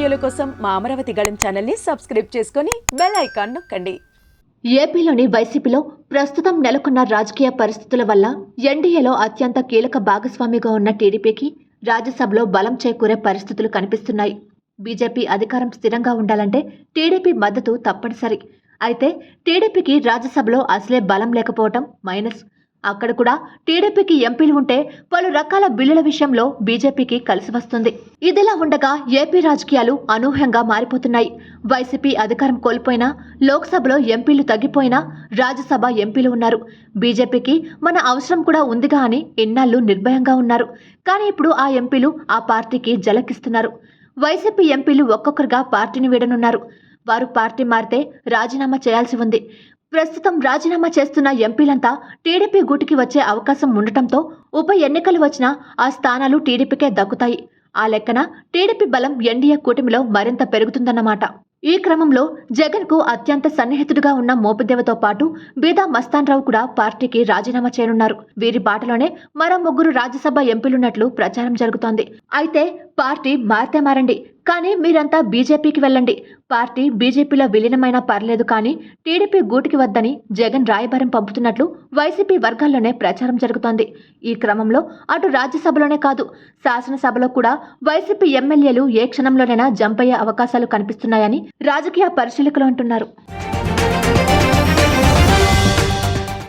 వీడియోల కోసం మా అమరావతి గళం ఛానల్ని సబ్స్క్రైబ్ చేసుకుని బెల్ ఐకాన్ నొక్కండి. ఏపీలోని వైసీపీలో ప్రస్తుతం నెలకొన్న రాజకీయ పరిస్థితుల వల్ల ఎన్డీఏలో అత్యంత కీలక భాగస్వామిగా ఉన్న టీడీపీకి రాజ్యసభలో బలం చేకూరే పరిస్థితులు కనిపిస్తున్నాయి. బీజేపీ అధికారం స్థిరంగా ఉండాలంటే టీడీపీ మద్దతు తప్పనిసరి. అయితే టీడీపీకి రాజ్యసభలో అసలే బలం లేకపోవటం మైనస్. అక్కడ కూడా టీడీపీకి ఎంపీలు ఉంటే పలు రకాల బిల్లుల విషయంలో బీజేపీకి కలిసి వస్తుంది. ఇదిలా ఉండగా ఏపీ రాజకీయాలు అనూహ్యంగా మారిపోతున్నాయి. వైసీపీ అధికారం కోల్పోయినా లోక్సభలో ఎంపీలు తగ్గిపోయినా రాజ్యసభ ఎంపీలు ఉన్నారు. బీజేపీకి మన అవసరం కూడా ఉందిగా అని ఇన్నాళ్ళు నిర్భయంగా ఉన్నారు. కానీ ఇప్పుడు ఆ ఎంపీలు ఆ పార్టీకి జలకిస్తున్నారు. వైసీపీ ఎంపీలు ఒక్కొక్కరుగా పార్టీని వీడనున్నారు. వారు పార్టీ మారితే రాజీనామా చేయాల్సి ఉంది. ప్రస్తుతం రాజీనామా చేస్తున్న ఎంపీలంతా టీడీపీ గూటికి వచ్చే అవకాశం ఉండటంతో ఉప ఎన్నికలు వచ్చినా ఆ స్థానాలు టీడీపీకే దక్కుతాయి. ఆ లెక్కన టీడీపీ బలం ఎన్డీఏ కూటమిలో మరింత పెరుగుతుందన్నమాట. ఈ క్రమంలో జగన్కు అత్యంత సన్నిహితుడిగా ఉన్న మోపిదేవతో పాటు బీదా మస్తాన్రావు కూడా పార్టీకి రాజీనామా చేయనున్నారు. వీరి బాటలోనే మరో ముగ్గురు రాజ్యసభ ఎంపీలున్నట్లు ప్రచారం జరుగుతోంది. అయితే పార్టీ మారితే మారండి. కానీ మీరంతా బీజేపీకి వెళ్ళండి. పార్టీ బీజేపీలో విలీనమైనా పర్లేదు కానీ టీడీపీ గూటికి వద్దని జగన్ రాయబారం పంపుతున్నట్లు వైసీపీ వర్గాల్లోనే ప్రచారం జరుగుతోంది. ఈ క్రమంలో అటు రాజ్యసభలోనే కాదు శాసనసభలో కూడా వైసీపీ ఎమ్మెల్యేలు ఏ క్షణంలోనైనా జంప్ అయ్యే అవకాశాలు కనిపిస్తున్నాయని రాజకీయ పరిశీలకులు అంటున్నారు.